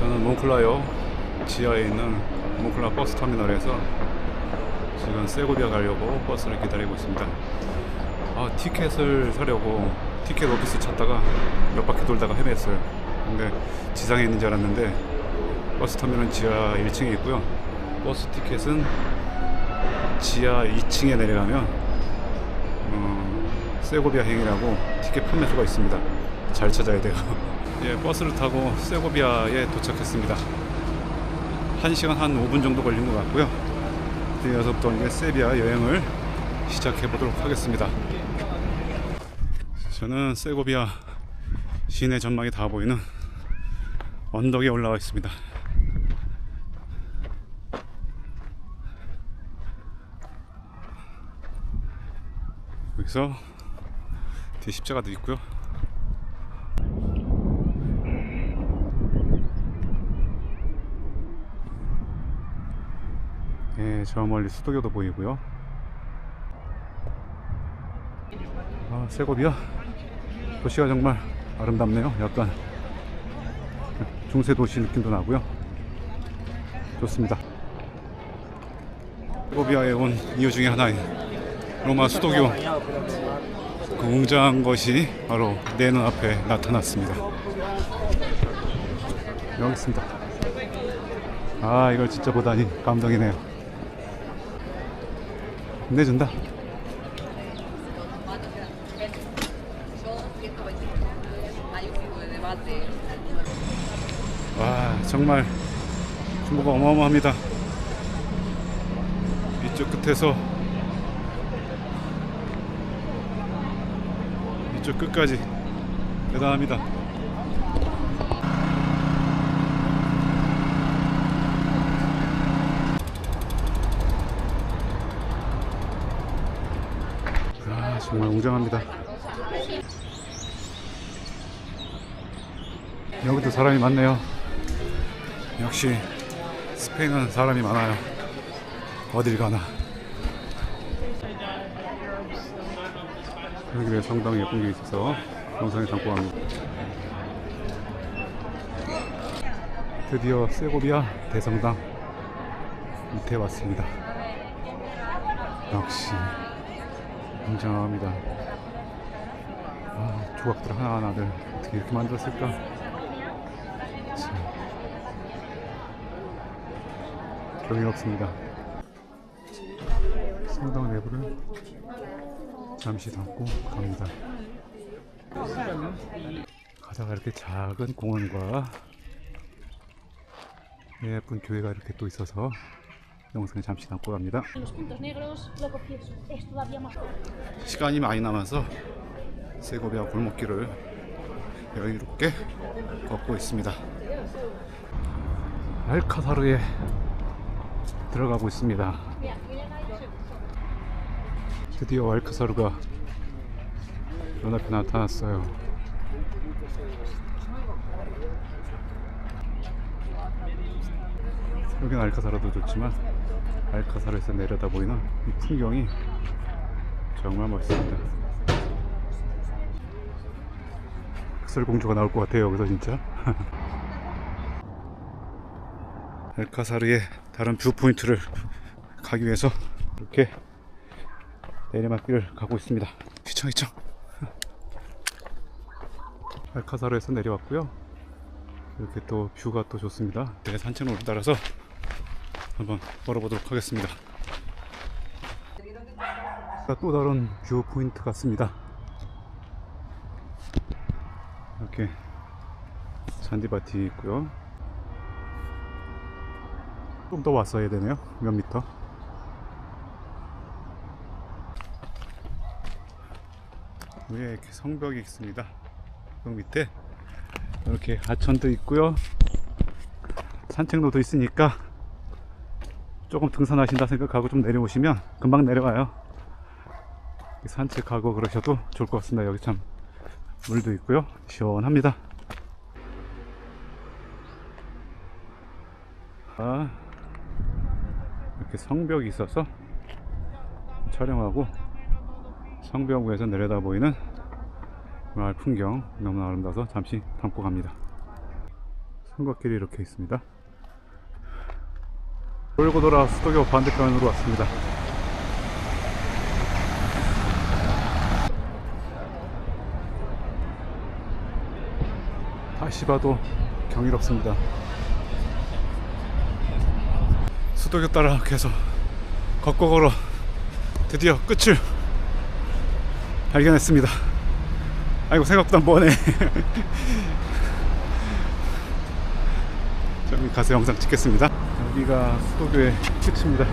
저는 몽클라요 지하에 있는 몽클라 버스 터미널에서 지금 세고비아 가려고 버스를 기다리고 있습니다. 아, 티켓을 사려고 티켓 오피스 찾다가 몇 바퀴 돌다가 헤맸어요. 근데 지상에 있는 줄 알았는데 버스 터미널은 지하 1층에 있고요. 버스 티켓은 지하 2층에 내려가면 어, 세고비아 행이라고 티켓 판매소가 있습니다. 잘 찾아야 돼요. 예, 버스를 타고 세고비아에 도착했습니다. 1시간 한 5분 정도 걸린 것 같고요. 이어서부터 이제 세비야 여행을 시작해 보도록 하겠습니다. 저는 세고비아 시내 전망이 다 보이는 언덕에 올라와 있습니다. 여기서 뒤에 십자가도 있고요. 예, 저 멀리 수도교도 보이고요. 아, 세고비아 도시가 정말 아름답네요. 약간 중세 도시 느낌도 나고요. 좋습니다. 세고비아에 온 이유 중에 하나인 로마 수도교 그 웅장한 것이 바로 내 눈앞에 나타났습니다. 여기 있습니다. 아, 이걸 진짜 보다니 감동이네요. 내준다. Hay un tipo de debate. 와 정말 중국가 어마어마합니다. 이쪽 끝에서 이쪽 끝까지 대단합니다. 아 정말 웅장합니다. 여기도 사람이 많네요. 역시 스페인은 사람이 많아요. 어딜 가나. 여기 성당 예쁜 게 있어서 영상에 담고 갑니다. 드디어 세고비아 대성당 밑에 왔습니다. 역시 굉장합니다. 아, 조각들 하나하나들 어떻게 이렇게 만들었을까? 참. 경이롭습니다. 성당 내부를 잠시 담고 갑니다. 가다가 이렇게 작은 공원과 예쁜 교회가 이렇게 또 있어서 영상에 잠시 담고 갑니다. 시간이 많이 남아서 세고비아 골목길을 여유롭게 걷고 있습니다. 알카사르에 들어가고 있습니다. 드디어 알카사르가 눈앞에 나타났어요. 여기는 알카사르도 좋지만 알카사르에서 내려다 보이는 이 풍경이 정말 멋있습니다. 흑설공주가 나올 것 같아요 여기서 진짜. 알카사르의 다른 뷰 포인트를 가기 위해서 이렇게 내리막길을 가고 있습니다. 휘청 휘청. 알카사르에서 내려왔고요. 이렇게 또 뷰가 또 좋습니다. 내 산책로를 따라서 한번 걸어보도록 하겠습니다. 또 다른 뷰 포인트 같습니다. 이렇게 잔디밭이 있고요. 좀 더 왔어야 되네요. 몇 미터. 위에 이렇게 성벽이 있습니다. 그 밑에 이렇게 하천도 있고요. 산책로도 있으니까 조금 등산하신다 생각하고 좀 내려오시면 금방 내려와요. 산책하고 그러셔도 좋을 것 같습니다. 여기 참 물도 있고요. 시원합니다. 아, 이렇게 성벽이 있어서 촬영하고 성벽 위에서 내려다 보이는 마을 풍경 너무나 아름다워서 잠시 담고 갑니다. 삼각길이 이렇게 있습니다. 돌고 돌아 수도교 반대편으로 왔습니다. 다시 봐도 경이롭습니다. 수도교 따라 계속 걷고 걸어 드디어 끝을 발견했습니다. 아이고 생각보다 머네. 저기 가서 영상 찍겠습니다. 여기가 수도교의 끝입니다.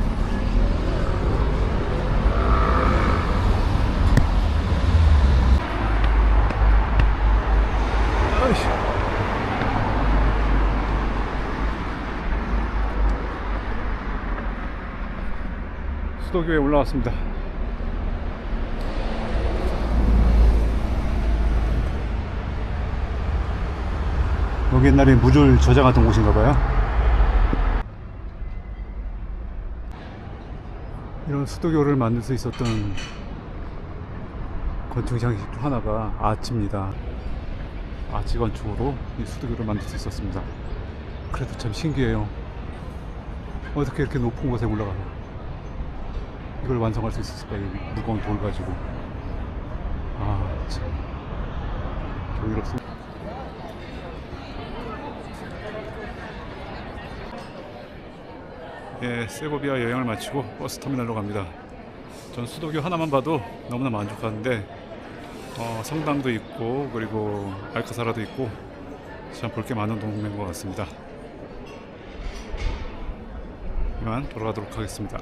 수도교에 올라왔습니다. 여기 옛날에 무줄 저장하던 곳인가 봐요. 이런 수도교를 만들 수 있었던 건축 장식 중 하나가 아치입니다. 아치 건축으로 이 수도교를 만들 수 있었습니다. 그래도 참 신기해요. 어떻게 이렇게 높은 곳에 올라가서 이걸 완성할 수 있었을까? 이 무거운 돌 가지고. 아, 참. 경이롭습니다. 예, 세고비아 여행을 마치고 버스 터미널로 갑니다. 전 수도교 하나만 봐도 너무나 만족하는데 어, 성당도 있고 그리고 알카사라도 있고 참 볼 게 많은 동네인 것 같습니다. 이만 돌아가도록 하겠습니다.